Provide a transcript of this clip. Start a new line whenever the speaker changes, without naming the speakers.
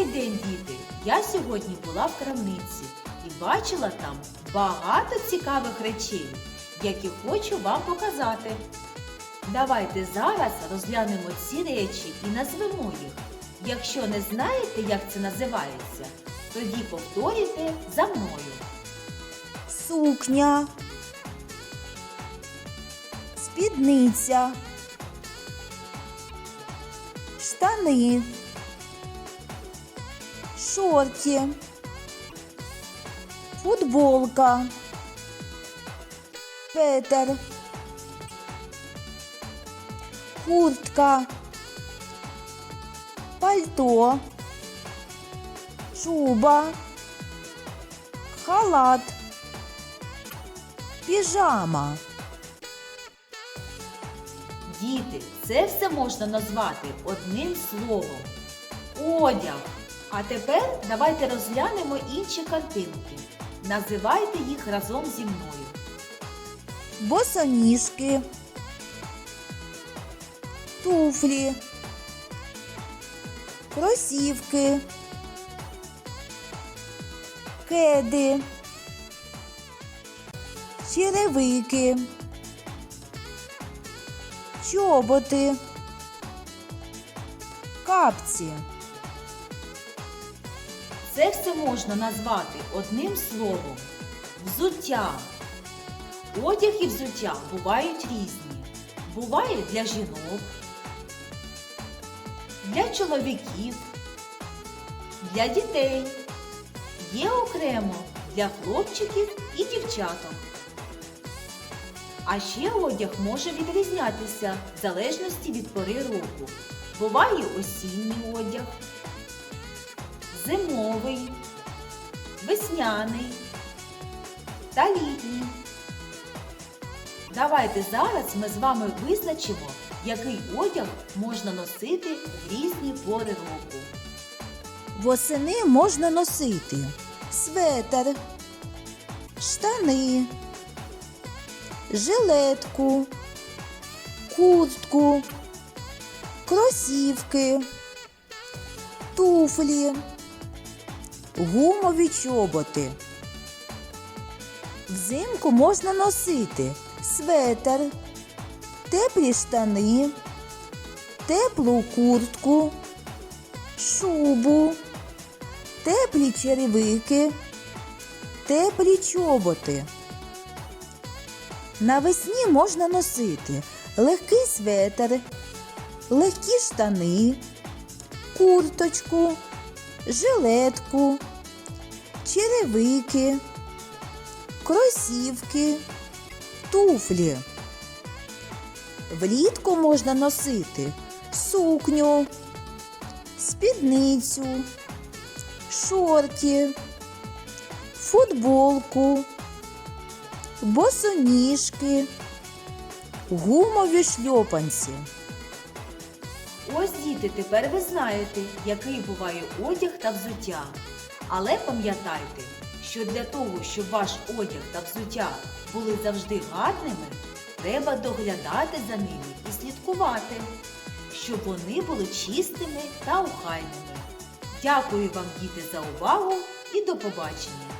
Добрий день, діти! Я сьогодні була в крамниці і бачила там багато цікавих речей, які хочу вам показати. Давайте зараз розглянемо ці речі і назвемо їх. Якщо не знаєте, як це називається, тоді повторюйте за мною.
сукня, спідниця, штани, шорти, футболка, светер, куртка, пальто, шуба, халат. Піжама,
Діти, це все можна назвати одним словом. Одяг. А тепер давайте розглянемо інші картинки. Називайте їх разом зі мною.
босоніжки, туфлі, кросівки, кеди, черевики, чоботи, капці.
Це все можна назвати одним словом взуття. Одяг і взуття бувають різні. Буває для жінок, для чоловіків, для дітей. Є окремо для хлопчиків і дівчаток. А ще одяг може відрізнятися в залежності від пори року. Буває осінній одяг, зимовий, весняний та літній. Давайте зараз ми з вами визначимо, який одяг можна носити в різні пори року.
Восени можна носити светер, штани, жилетку, куртку, кросівки, туфлі, гумові чоботи. Взимку можна носити светер, теплі штани, теплу куртку, шубу, теплі черевики, теплі чоботи. Навесні можна носити легкий светер, легкі штани, курточку, жилетку, черевики, кросівки, туфлі. Влітку можна носити сукню, спідницю, шорти, футболку, босоніжки, гумові шльопанці.
Ось діти, тепер ви знаєте, який буває одяг та взуття. Але пам'ятайте, що для того, щоб ваш одяг та взуття були завжди гарними, треба доглядати за ними і слідкувати, щоб вони були чистими та охайними. Дякую вам, діти, за увагу і до побачення!